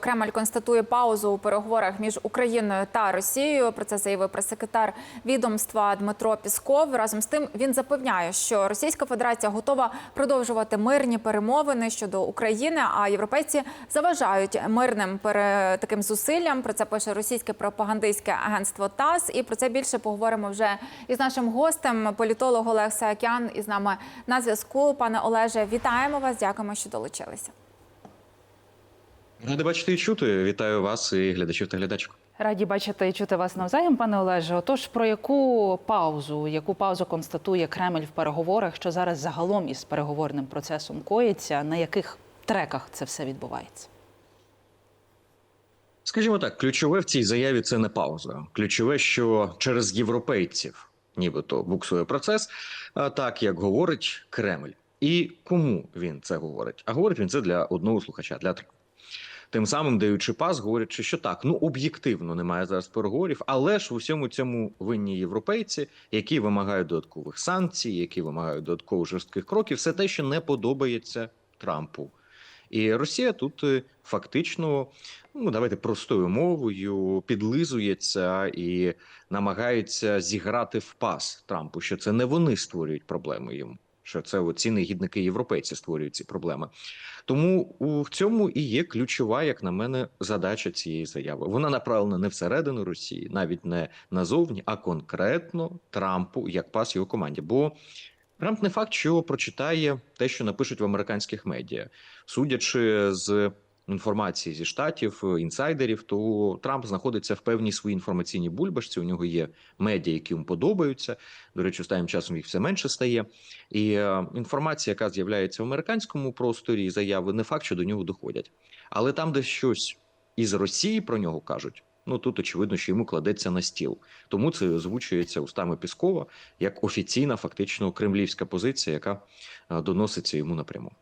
Кремль констатує паузу у переговорах між Україною та Росією. Про це заявив прес-секретар відомства Дмитро Пісков. Разом з тим він запевняє, що Російська Федерація готова продовжувати мирні перемовини щодо України. А європейці заважають мирним таким зусиллям. Про це пише російське пропагандистське агентство ТАСС. І про це більше поговоримо вже із нашим гостем, політолог Олег Саакян. Із нами на зв'язку. Пане Олеже, вітаємо вас. Дякуємо, що долучилися. Ради бачити і чути. Вітаю вас і глядачів та глядачок. Раді бачити і чути вас навзаєм, пане Олеже. Отож, про яку паузу, яку паузу констатує Кремль в переговорах, що зараз загалом із переговорним процесом коїться, на яких треках це все відбувається? Скажімо так, ключове в цій заяві це не пауза. Ключове, що через європейців, нібито буксує процес, а так як говорить Кремль. І кому він це говорить? А говорить він це для одного слухача, для Трампа. Тим самим даючи пас, говорячи, що так, ну об'єктивно немає зараз переговорів, але ж у всьому цьому винні європейці, які вимагають додаткових санкцій, які вимагають додаткових жорстких кроків, все те, що не подобається Трампу. І Росія тут е, фактично, ну давайте простою мовою, підлизується і намагається зіграти в пас Трампу, що це не вони створюють проблеми йому. Що це ці негідники європейці створюють ці проблеми, тому у цьому і є ключова, як на мене, задача цієї заяви. Вона направлена не всередину Росії, навіть не назовні, а конкретно Трампу як пас його команді. Бо Трамп не факт, що прочитає те, що напишуть в американських медіа, судячи з інформації зі штатів, інсайдерів, то Трамп знаходиться в певній своїй інформаційній бульбашці. У нього є медіа, які йому подобаються. До речі, останнім часом їх все менше стає. І е, інформація, яка з'являється в американському просторі, і заяви, не факт, що до нього доходять. Але там, де щось із Росії про нього кажуть. Ну тут очевидно, що йому кладеться на стіл, тому це озвучується устами Піскова як офіційна, фактично кремлівська позиція, яка е, доноситься йому напряму.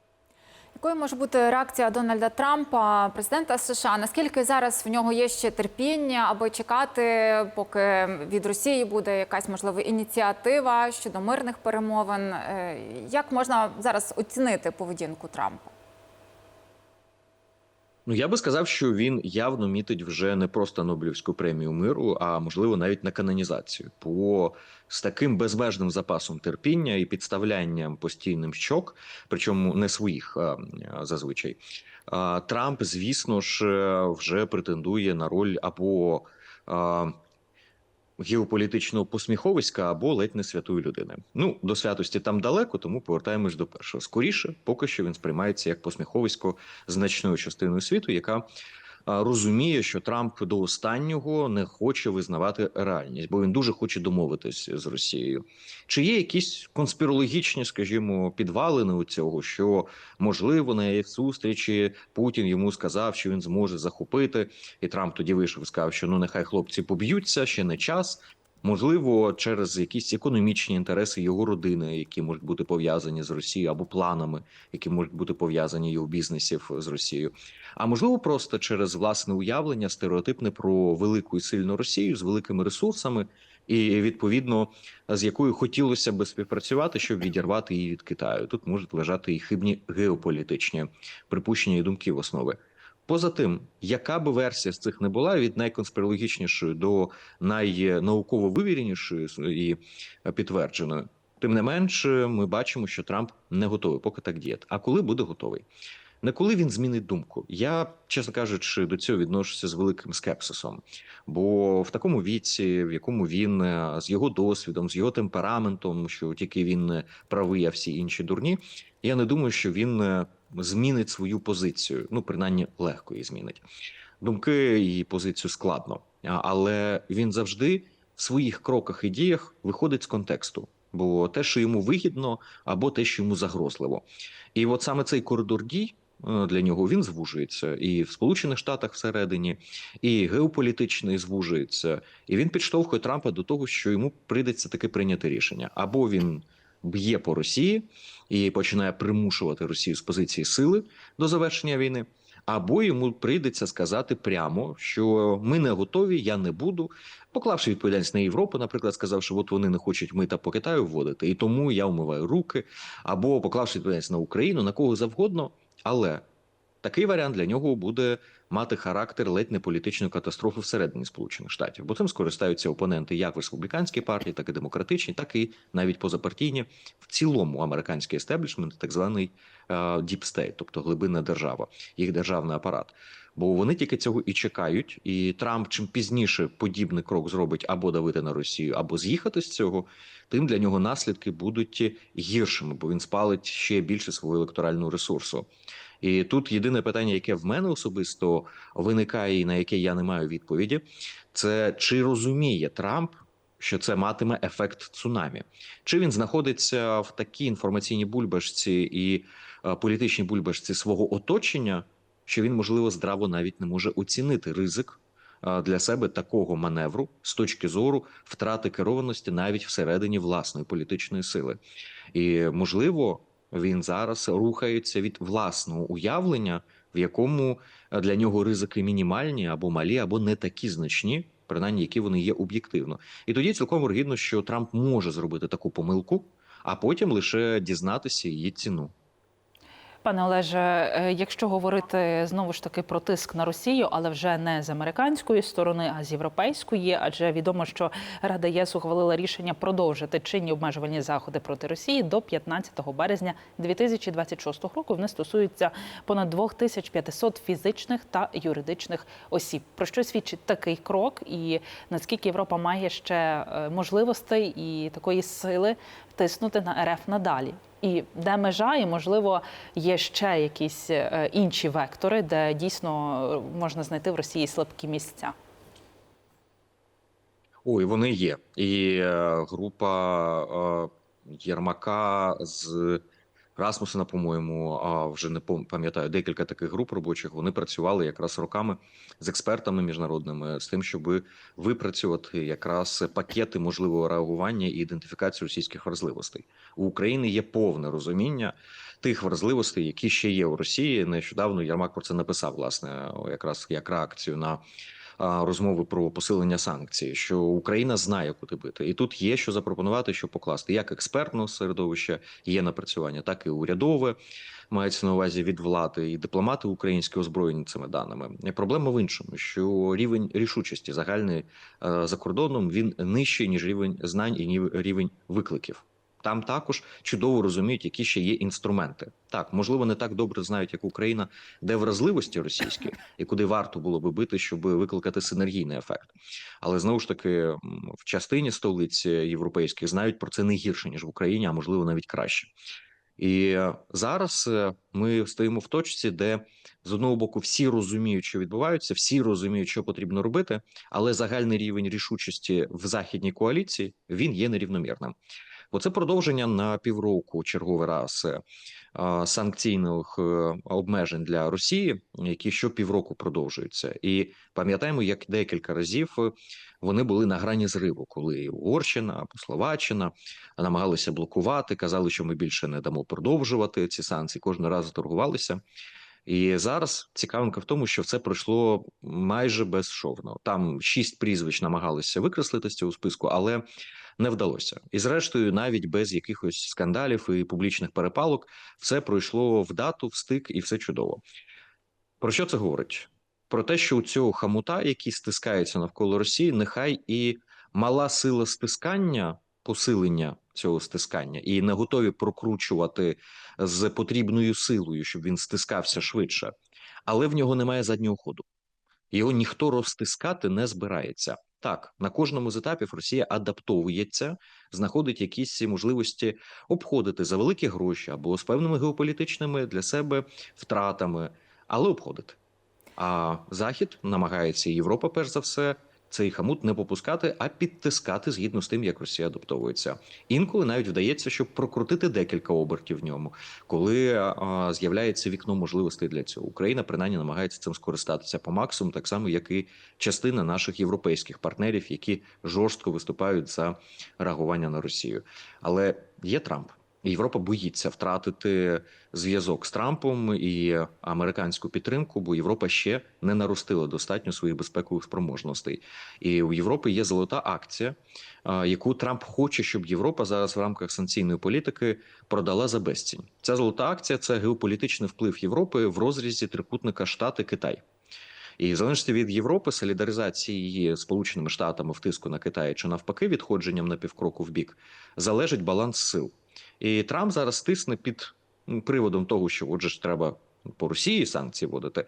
Якою може бути реакція Дональда Трампа, президента США? Наскільки зараз в нього є ще терпіння, аби чекати, поки від Росії буде якась можливо ініціатива щодо мирних перемовин? Е, Як можна зараз оцінити поведінку Трампа? Ну я би сказав, що він явно мітить вже не просто Нобелівську премію миру, а можливо навіть на канонізацію. Бо з таким безмежним запасом терпіння і підставлянням постійним щок, причому не своїх а, зазвичай. А, Трамп, звісно ж, вже претендує на роль або а, геополітичного посміховиська або ледь не святої людини. Ну до святості там далеко, тому повертаємось до першого. Скоріше, поки що він сприймається як посміховисько значною частиною світу, яка розуміє, що Трамп до останнього не хоче визнавати реальність, бо він дуже хоче домовитись з Росією. Чи є якісь конспірологічні, скажімо, підвалини у цього, що можливо на їх зустрічі Путін йому сказав, що він зможе захопити, і Трамп тоді вийшов і сказав, що ну нехай хлопці поб'ються, ще не час. Можливо, через якісь економічні інтереси його родини, які можуть бути пов'язані з Росією, або планами, які можуть бути пов'язані його бізнесів з Росією. А можливо, просто через власне уявлення стереотипне про велику і сильну Росію з великими ресурсами, і відповідно з якою хотілося би співпрацювати, щоб відірвати її від Китаю. Тут можуть лежати і хибні геополітичні припущення і думки в основі. Поза тим, яка би версія з цих не була, від найконспірологічнішої до найнауково вивіренішої і підтвердженої, тим не менш, ми бачимо, що Трамп не готовий поки так діяти. А коли буде готовий? Не коли він змінить думку. Я, чесно кажучи, до цього відношуся з великим скепсисом. Бо в такому віці, в якому він е, з його досвідом, з його темпераментом, що тільки він правий, а всі інші дурні, я не думаю, що він е, змінить свою позицію. Ну, принаймні, легко її змінить. Думки і позицію складно, але він завжди в своїх кроках і діях виходить з контексту. Бо те, що йому вигідно, або те, що йому загрозливо, і от саме цей коридор дій е, для нього він звужується і в Сполучених Штатах всередині, і геополітичний звужується, і він підштовхує Трампа до того, що йому прийдеться таки прийняти рішення, або він б'є по Росії і починає примушувати Росію з позиції сили до завершення війни. Або йому прийдеться сказати прямо, що ми не готові, я не буду, поклавши відповідальність на Європу, наприклад, сказав, що от вони не хочуть мита по Китаю вводити, і тому я вмиваю руки, або поклавши відповідальність на Україну, на кого завгодно. Але Такий варіант для нього буде мати характер ледь не політичної катастрофи всередині Сполучених Штатів, бо цим скористаються опоненти як в республіканській партії, так і демократичній, так і навіть позапартійні. В цілому американський естеблішмент, так званий діп стейт, тобто глибинна держава, їх державний апарат. Бо вони тільки цього і чекають, і Трамп чим пізніше подібний крок зробить або давити на Росію, або з'їхати з цього, тим для нього наслідки будуть гіршими, бо він спалить ще більше свого електорального ресурсу. І тут єдине питання, яке в мене особисто виникає, і на яке я не маю відповіді, це чи розуміє Трамп, що це матиме ефект цунамі, чи він знаходиться в такій інформаційній бульбашці і е, політичній бульбашці свого оточення, що він можливо здраво навіть не може оцінити ризик е, для себе такого маневру з точки зору втрати керованості навіть всередині власної політичної сили, і можливо він зараз рухається від власного уявлення, в якому е, для нього ризики мінімальні або малі, або не такі значні, принаймні які вони є об'єктивно. І тоді цілком вергідно, що Трамп може зробити таку помилку, а потім лише дізнатися її ціну. Пане Олеже, е, якщо говорити знову ж таки про тиск на Росію, але вже не з американської сторони, а з європейської, адже відомо, що Рада ЄС ухвалила рішення продовжити чинні обмежувальні заходи проти Росії до 15 березня 2026 року. Вони стосуються понад 2500 фізичних та юридичних осіб. Про що свідчить такий крок, і наскільки Європа має ще е, можливостей і такої сили тиснути на РФ надалі? І де межа, і можливо є ще якісь е, інші вектори, де дійсно е, можна знайти в Росії слабкі місця. Ой, вони є. І е, група Єрмака з Расмусена, по-моєму, а вже не пам'ятаю, декілька таких груп робочих. Вони працювали якраз роками з експертами міжнародними з тим, щоб випрацювати якраз пакети можливого реагування і ідентифікації російських вразливостей. У України є повне розуміння тих вразливостей, які ще є у Росії. Нещодавно Єрмак про це написав, власне, якраз як реакцію на розмови про посилення санкцій, що Україна знає, куди бити, і тут є що запропонувати, що покласти як експертного середовища є напрацювання, так і урядове. Мається на увазі від влади і дипломати українські озброєні цими даними. Проблема в іншому, що рівень рішучості загальний е, за кордоном він нижчий ніж рівень знань і рівень викликів. Там також чудово розуміють, які ще є інструменти. Так, можливо, не так добре знають, як Україна, де вразливості російські і куди варто було би бити, щоб викликати синергійний ефект. Але знову ж таки, в частині столиць європейських знають про це не гірше ніж в Україні, а можливо навіть краще. І зараз е, ми стоїмо в точці, де з одного боку всі розуміють, що відбувається, всі розуміють, що потрібно робити, але загальний рівень рішучості в західній коаліції він є нерівномірним. Бо це продовження на півроку черговий раз е, санкційних е, обмежень для Росії, які щопівроку продовжуються, і пам'ятаємо, як декілька разів е, вони були на грані зриву, коли Угорщина або Словаччина намагалися блокувати, казали, що ми більше не дамо продовжувати ці санкції. Кожен раз торгувалися. І зараз цікавинка в тому, що це пройшло майже безшовно. Там шість прізвищ намагалися викреслити з цього списку, але не вдалося. І зрештою, навіть без якихось скандалів і публічних перепалок, все пройшло в дату, в стик, і все чудово. Про що це говорить? Про те, що у цього хамута, який стискається навколо Росії, нехай і мала сила стискання, посилення цього стискання, і не готові прокручувати з потрібною силою, щоб він стискався швидше, але в нього немає заднього ходу. Його ніхто розтискати не збирається. Так, на кожному з етапів Росія адаптовується, знаходить якісь можливості обходити за великі гроші або з певними геополітичними для себе втратами, але обходити. А Захід намагається Європа, перш за все, цей хамут не попускати, а підтискати згідно з тим, як Росія адаптовується. Інколи навіть вдається, щоб прокрутити декілька обертів в ньому, коли з'являється вікно можливостей для цього. Україна принаймні намагається цим скористатися по максимуму, так само як і частина наших європейських партнерів, які жорстко виступають за реагування на Росію. Але є Трамп. Європа боїться втратити зв'язок з Трампом і американську підтримку, бо Європа ще не наростила достатньо своїх безпекових спроможностей. І у Європи є золота акція, яку Трамп хоче, щоб Європа зараз в рамках санкційної політики продала за безцінь. Ця золота акція це геополітичний вплив Європи в розрізі трикутника Штати Китай. І в залежності від Європи, солідаризації її Сполученими Штатами в тиску на Китай чи навпаки відходженням на півкроку в бік, залежить баланс сил. І Трамп зараз тисне під приводом того, що отже ж треба по Росії санкції вводити,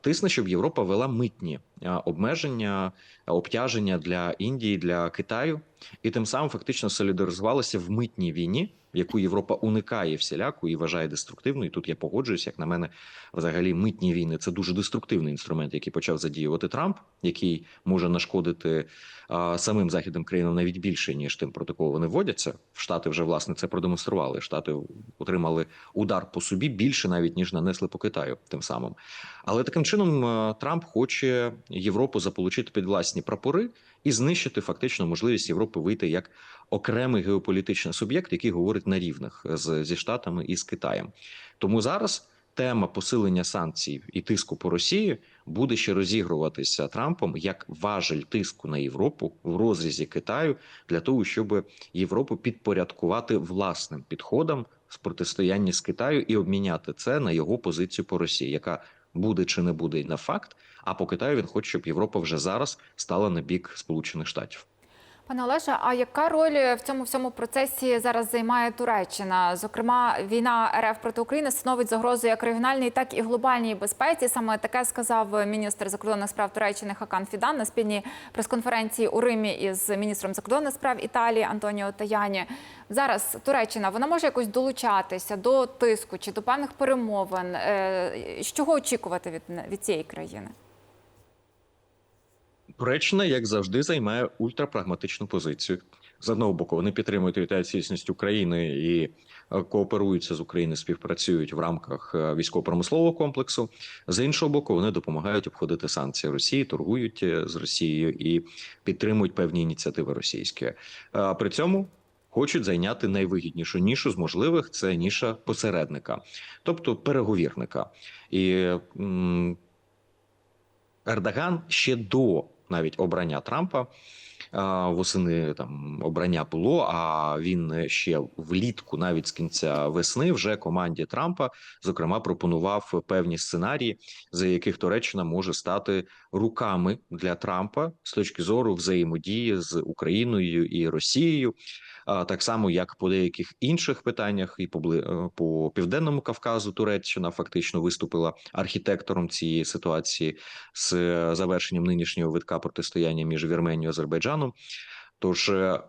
тисне, щоб Європа вела митні обмеження, обтяження для Індії, для Китаю, і тим самим фактично солідаризувалася в митній війні, яку Європа уникає всіляку і вважає деструктивною. Тут я погоджуюсь, як на мене, взагалі митні війни це дуже деструктивний інструмент, який почав задіювати Трамп, який може нашкодити а, самим західним країнам навіть більше ніж тим, проти кого вони вводяться. Штати вже власне це продемонстрували. Штати отримали удар по собі більше, навіть ніж нанесли по Китаю, тим самим. Але таким чином Трамп хоче Європу заполучити під власні прапори і знищити фактично можливість Європи вийти як окремий геополітичний суб'єкт, який говорить на рівних з зі штатами і з Китаєм. Тому зараз тема посилення санкцій і тиску по Росії буде ще розігруватися Трампом як важель тиску на Європу в розрізі Китаю для того, щоб Європу підпорядкувати власним підходам з протистояння з Китаю і обміняти це на його позицію по Росії, яка буде чи не буде на факт. А по Китаю він хоче, щоб Європа вже зараз стала на бік Сполучених Штатів. Пане Олеже, а яка роль в цьому всьому процесі зараз займає Туреччина? Зокрема, війна РФ проти України становить загрозу як регіональній, так і глобальній безпеці. Саме таке сказав міністр закордонних справ Туреччини Хакан Фідан на спільній прес-конференції у Римі із міністром закордонних справ Італії Антоніо Таяні. Зараз Туреччина вона може якось долучатися до тиску чи до певних перемовин. Е, З чого очікувати від, від цієї країни? Туреччина, як завжди, займає ультрапрагматичну позицію. З одного боку, вони підтримують цілісність України і е, кооперуються з Україною, співпрацюють в рамках е, військово-промислового комплексу. З іншого боку, вони допомагають обходити санкції Росії, торгують е, з Росією і підтримують певні ініціативи російські. При цьому хочуть зайняти найвигіднішу нішу з можливих це ніша посередника, тобто переговірника. І Ердоган ще до навіть обрання Трампа. Восени там обрання було. А він ще влітку, навіть з кінця весни, вже команді Трампа зокрема пропонував певні сценарії, за яких Туреччина може стати руками для Трампа з точки зору взаємодії з Україною і Росією. Так само, як по деяких інших питаннях, і е, по південному Кавказу Туреччина фактично виступила архітектором цієї ситуації з е, завершенням нинішнього витка протистояння між Вірменією і Азербайджаном. Тож е,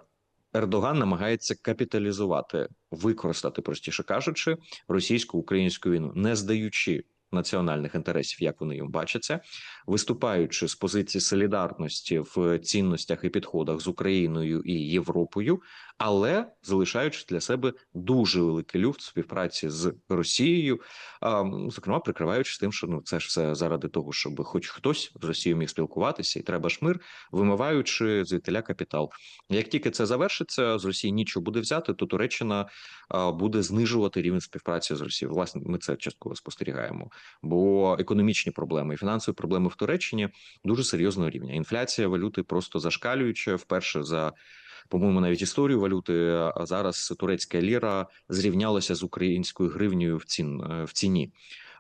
Ердоган намагається капіталізувати, використати, простіше кажучи, російсько-українську війну, не здаючи національних інтересів, як вони їм бачаться, виступаючи з позиції солідарності в цінностях і підходах з Україною і Європою, але залишаючи для себе дуже великий люфт співпраці з Росією, зокрема прикриваючись тим, що ну це ж все заради того, щоб хоч хтось з Росією міг спілкуватися, і треба ж мир, вимиваючи звідтиля капітал. Як тільки це завершиться, з Росії нічого буде взяти, то Туреччина буде знижувати рівень співпраці з Росією. Власне, ми це частково спостерігаємо. Бо економічні проблеми і фінансові проблеми в Туреччині дуже серйозного рівня. Інфляція валюти просто зашкалююча вперше за. По-моєму, навіть історію валюти зараз турецька ліра зрівнялася з українською гривнею в цін е, в ціні.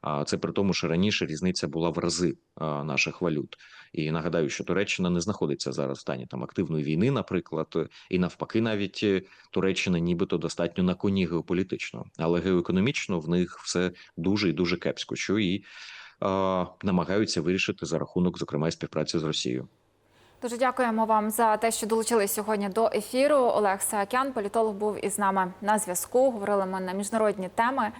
А це при тому, що раніше різниця була в рази наших валют. І нагадаю, що Туреччина не знаходиться зараз в стані там активної війни, наприклад, і навпаки, навіть е, Туреччина, нібито достатньо на коні геополітично, але геоекономічно в них все дуже і дуже кепсько, що і а, намагаються вирішити за рахунок, зокрема, і співпраці з Росією. Дуже дякуємо вам за те, що долучились сьогодні до ефіру. Олег Саакян, політолог, був із нами на зв'язку. Говорили ми на міжнародні теми.